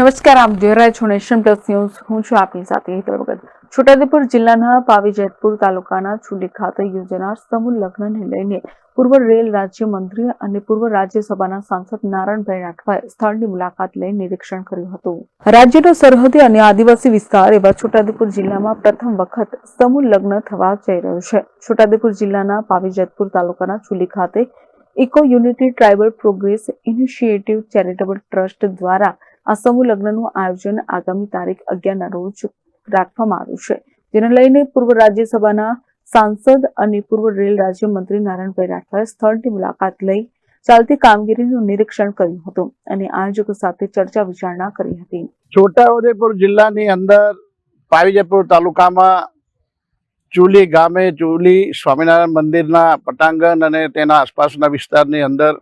નમસ્કાર, આપ જોઈ રહ્યા છો નેશન પ્લસ ન્યૂઝ. હું છું આપની સાથે હેતર ભગત. છોટાઉદેપુર જિલ્લાના પાવી જેતપુર તાલુકાના ચુલી ખાતે યોજાનાર સમૂહ લગ્નને લઈને પૂર્વ રેલ રાજ્ય મંત્રી અને પૂર્વ રાજ્યસભાના સાંસદ નારાયણભાઈ રાઠવાએ સ્થળની મુલાકાત લઈ નિરીક્ષણ કર્યું હતું. રાજ્યનો સરહદી અને આદિવાસી વિસ્તાર એવા છોટાઉદેપુર જિલ્લામાં પ્રથમ વખત સમૂહ લગ્ન થવા જઈ રહ્યું છે. છોટાઉદેપુર જિલ્લાના પાવી જેતપુર તાલુકાના ચુલી ખાતે eco unity tribal progress initiative charitable trust દ્વારા આ સમૂહ લગ્નનું આયોજન આગામી તારીખ અગિયારના રોજ રાખવામાં આવ્યું છે, જેને લઈને પૂર્વ રાજ્યસભાના સાંસદ અને પૂર્વ રેલ રાજ્યમંત્રી નારાયણભાઈ રાઠવાએ સ્થળની મુલાકાત લઈ ચાલતી કામગીરીનું નિરીક્ષણ કર્યું હતું અને આયોજકો સાથે ચર્ચા વિચારણા કરી હતી. છોટાઉદેપુર જિલ્લાની અંદર પાવીજયપુર તાલુકામાં ચુલી ગામે ચુલી સ્વામિનારાયણ મંદિરના પટાંગણ અને તેના આસપાસના વિસ્તારની અંદર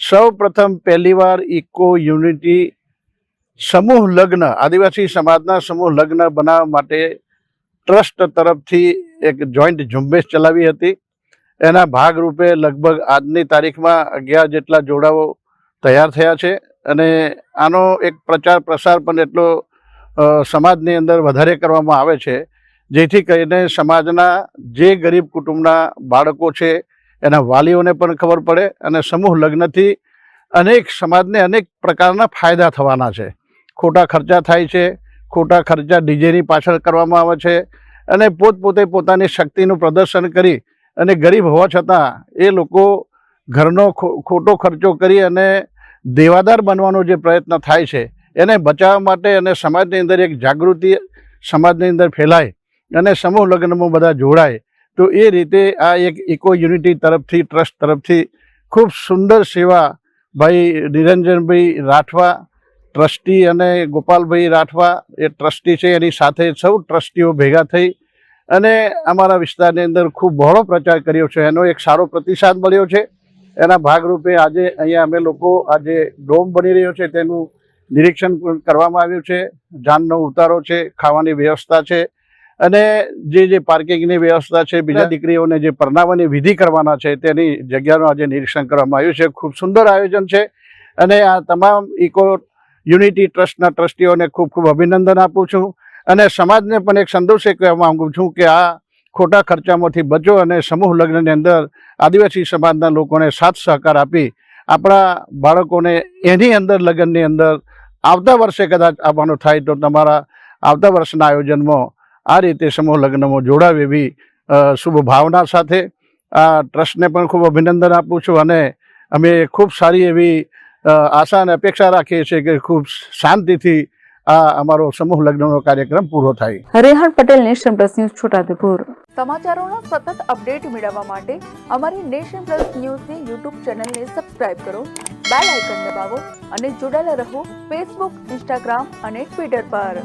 સૌ પ્રથમ પહેલીવાર ઇકો યુનિટી સમૂહ લગ્ન, આદિવાસી સમાજના સમૂહ લગ્ન બનાવવા માટે ટ્રસ્ટ તરફથી એક જોઈન્ટ ઝુંબેશ ચલાવી હતી. એના ભાગરૂપે લગભગ આજની તારીખમાં અગિયાર જેટલા જોડાઓ તૈયાર થયા છે અને આનો એક પ્રચાર પ્રસાર પણ એટલો સમાજની અંદર વધારે કરવામાં આવે છે, જેથી કરીને સમાજના જે ગરીબ કુટુંબના બાળકો છે એના વાલીઓને પણ ખબર પડે અને સમૂહ લગ્નથી અનેક સમાજને અનેક પ્રકારના ફાયદા થવાના છે. ખોટા ખર્ચા થાય છે, ખોટા ખર્ચા ડીજેની પાછળ કરવામાં આવે છે અને પોતપોતે પોતાની શક્તિનું પ્રદર્શન કરી અને ગરીબ હોવા છતાં એ લોકો ઘરનો ખોટો ખર્ચો કરી અને દેવાદાર બનવાનો જે પ્રયત્ન થાય છે, એને બચાવવા માટે અને સમાજની અંદર એક જાગૃતિ સમાજની અંદર ફેલાય અને સમૂહ લગ્નમાં બધા જોડાય, તો એ રીતે આ એક ઇકો યુનિટી તરફથી, ટ્રસ્ટ તરફથી ખૂબ સુંદર સેવા ભાઈ નિરંજનભાઈ રાઠવા ટ્રસ્ટી અને ગોપાલભાઈ રાઠવા એ ટ્રસ્ટી છે, એની સાથે સૌ ટ્રસ્ટીઓ ભેગા થઈ અને અમારા વિસ્તારની અંદર ખૂબ બહોળો પ્રચાર કર્યો છે. એનો એક સારો પ્રતિસાદ મળ્યો છે. એના ભાગરૂપે આજે અહીંયા અમે લોકો આજે ડોમ બની રહ્યો છે. તેનું નિરીક્ષણ કરવામાં આવ્યું છે. જાનનો ઉતારો છે, ખાવાની વ્યવસ્થા છે અને જે જે પાર્કિંગની વ્યવસ્થા છે, બીજા દીકરીઓને જે પરનાવાની વિધિ કરવાના છે, તેની જગ્યાનું આજે નિરીક્ષણ કરવામાં આવ્યું છે. ખૂબ સુંદર આયોજન છે અને આ તમામ ઇકો યુનિટી ટ્રસ્ટના ટ્રસ્ટીઓને ખૂબ ખૂબ અભિનંદન આપું છું. અને સમાજને પણ એક સંદેશ કહેવા માગું છું કે આ ખોટા ખર્ચામાંથી બચો અને સમૂહ લગ્નની અંદર આદિવાસી સમાજના લોકોને સાથ સહકાર આપી આપણા બાળકોને એની અંદર લગ્નની અંદર આવતા વર્ષે કદાચ આવવાનું થાય તો તમારા આવતા વર્ષના આયોજનમાં આ રીતે સમૂહ લગ્નમાં જોડાવે એવી શુભ ભાવના સાથે આ ટ્રસ્ટને પણ ખૂબ અભિનંદન આપું છું. અને અમે ખૂબ સારી એવી આશા અને અપેક્ષા રાખીએ છીએ કે ખૂબ શાંતિથી આ અમારો સમૂહ લગ્નનો કાર્યક્રમ પૂરો થાય. Rehan Patel nation plus news Chhotaudepur. સમાચારોના સતત અપડેટ મેળવવા માટે અમારી નેશન પ્લસ ન્યૂઝની યુટ્યુબ ચેનલને સબસ્ક્રાઇબ કરો બેલ આઇકન દબાવો અને જોડાયેલા રહો ફેસબુક ઇન્સ્ટાગ્રામ અને ટ્વિટર પર.